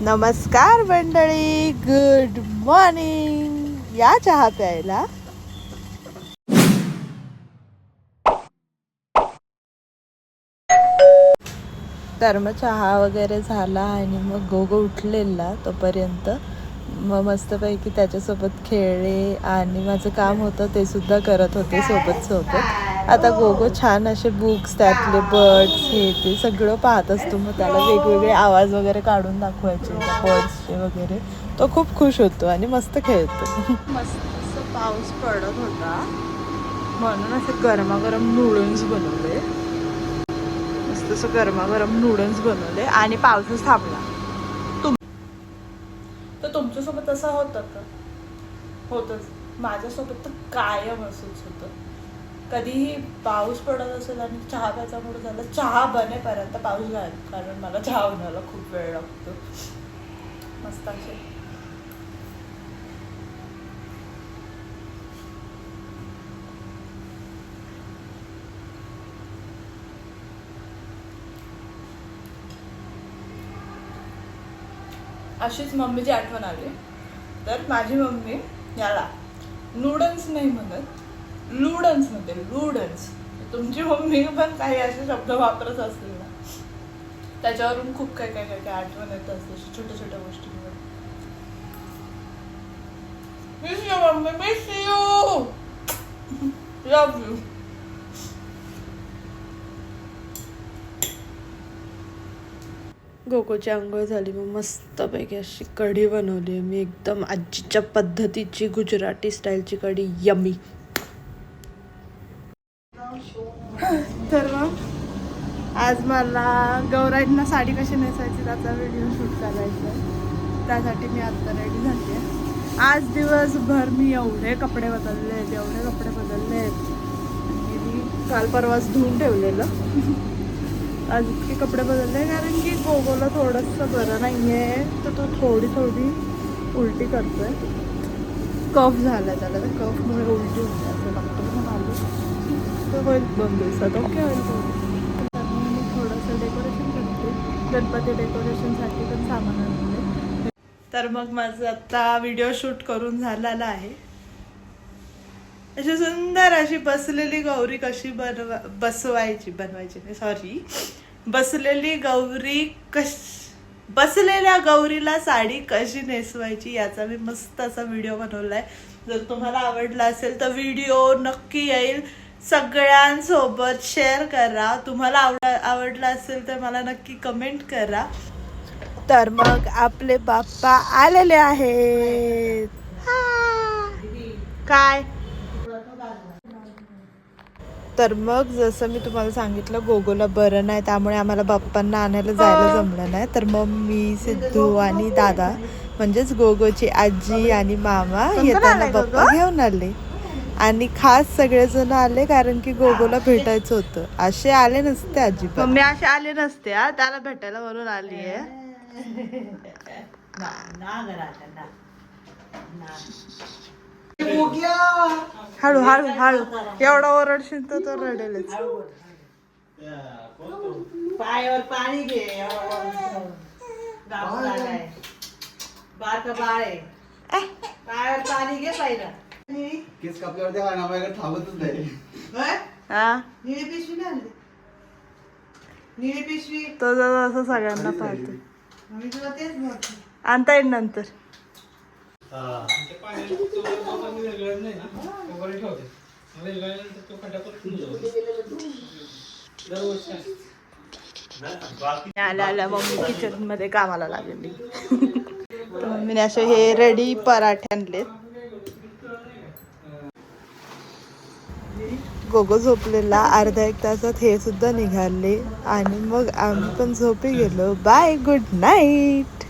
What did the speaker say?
नमस्कार मंडळी good morning या चहा प्यायला. तर मग चहा वगैरे झाला आणि मग गोगो उठलेला तोपर्यंत. मग मस्तपैकी त्याच्यासोबत खेळले आणि माझं काम होतं ते सुद्धा करत होते सोबत सोबत. आता गोगो छान असे बुक्स त्यातले बर्ड्स हे ते सगळं पाहत असतो. मग त्याला वेगवेगळे आवाज वगैरे काढून दाखवायचे बर्ड्सचे वगैरे. तो खूप खुश होतो आणि मस्त खेळतो. मस्त पाऊस पडत होता. म्हणून असे गरमागरम नूडल्स बनवले. मस्त असं गरमागरम नूडल्स बनवले आणि पाऊसच थांबला. तर तुमच्यासोबत असं होतं का? होतच. माझ्यासोबत तर कायम असंच होतं. कधीही पाऊस पडत असेल आणि चहा प्यायचा मूड झाला चहा बनेपर्यंत पाऊस झाला कारण मला चहा बनायला खूप वेळ लागतो. मस्त असे. अशीच मम्मीची आठवण आली. तर माझी मम्मी याला नूडल्स नाही म्हणत. लुडन्स म्हणते लुडन्स तुमची मम्मी पण काही असे शब्द वापरत असतील ना. त्याच्यावरून खूप काही काही काही आठवण येत असते छोट्या छोट्या गोष्टींवर. Miss you mummy miss you love you गोकोची आंघोळ झाली मग मस्तपैकी अशी कढी बनवली आहे. मी एकदम आजीच्या पद्धतीची गुजराती स्टाईलची कढी यमी तर मग आज मला गौराईंना साडी कशी नेसायची त्याचा व्हिडिओ शूट करायचा आहे. त्यासाठी मी आत्ता रेडी झाली आहे. आज दिवसभर मी एवढे कपडे बदलले आहेत एवढे कपडे बदलले आहेत. मी काल परवाच धुवून ठेवलेलं. आज इतके कपडे बदलले कारण की गोगोला थोडंसं बरं नाही आहे तर तो थोडी थोडी उलटी करतोय. कफ झाला त्याला तर कफमुळे उलटी होते तर होईल. दोन दिवसात. ओके होईल तर मी थोडंसं डेकोरेशन करते. गणपती डेकोरेशनसाठी पण सामान आणले तर मग माझं आता व्हिडिओ शूट करून झालेला आहे. अशी सुंदर अशी बसलेली गौरी कशी बनवा बसवायची बनवायची नाही सॉरी बसलेली गौरी कश बसलेल्या गौरीला साडी कशी नेसवायची याचा मी मस्त असा व्हिडिओ बनवलाय. जर तुम्हाला आवडला असेल तर व्हिडिओ नक्की येईल. सगळ्यांसोबत शेअर करा. तुम्हाला आवड आवडला असेल तर मला नक्की कमेंट करा. तर मग आपले बाप्पा आलेले आहेत. काय? तर मग जसं मी तुम्हाला सांगितलं गोगोला बरं नाही त्यामुळे आम्हाला बाप्पांना आणायला जायला जमलं नाही. तर मग मी सिद्धू आणि दादा म्हणजेच गोगोची आजी आणि मामा येताना बाप्पा घेऊन आले. आणि खास सगळेजण आले कारण की गोगोला भेटायचं होतं. असे आले नसते अजिबात. मम्मी असे आले नसते हा. त्याला भेटायला म्हणून आली आहे. हळू हळू हळू. एवढा ओरडशील तर तो रडेलच. पायावर पाणी घे बाळ पायावर पाणी घे पहिलं केस कापल्यावर नावाला थांबतच नाही. होय? हा. निळी पिशवी नाही आणली. निळी पिशवी. तो जरा असं सगळ्यांना पाहतो मी तुला तेच म्हणते आणता येईल नंतर. मम्मी किचनमध्ये कामाला लागलेली तर मम्मीने असे हे रेडी पराठे आणलेत. गोगो झोपलेला अर्धा एक तासात हे सुद्धा निघाले आणि मग आम्ही पण झोपी गेलो. Bye good night.